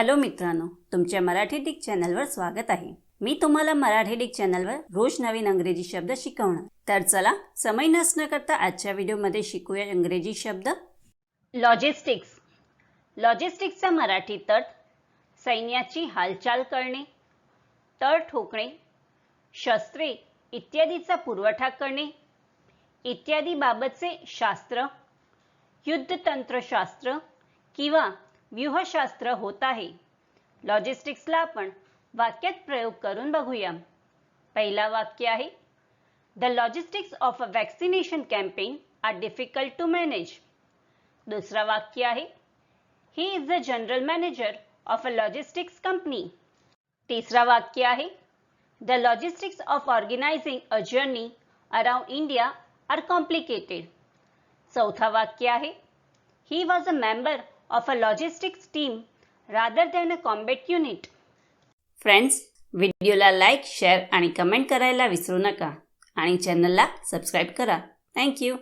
Hello मित्रांनो तुमच्या Marathi Dick चॅनलवर स्वागत आहे. मी तुम्हाला मराठी डिक चॅनलवर रोज नवीन अंग्रेजी शब्द शिकवणार. तर चला समय नसणं करता आजच्या व्हिडिओमध्ये शिकूया इंग्रजी शब्द. लॉजिस्टिक्स लॉजिस्टिक्सचा मराठी तट सैन्याची हालचाल करणे तळ ठोकणे शस्त्रे इत्यादीचा पुरवठा करणे इत्यादी बाबतचे शास्त्र युद्धतंत्रशास्त्र किंवा व्यूहशास्त्र होत आहे. लॉजिस्टिक्सला आपण वाक्यात प्रयोग करून बघूया. पहिला वाक्य आहे the logistics of a vaccination campaign are difficult to manage दुसरा वाक्य आहे he is the general manager of a logistics company तिसरा वाक्य आहे the logistics of organising a journey around India are complicated चौथा वाक्य आहे he was a member of a logistics team rather than a combat unit friends व्हिडिओला like share आणि comment करायला विसरू नका. आणि चॅनलला सबस्क्राईब करा. थँक्यू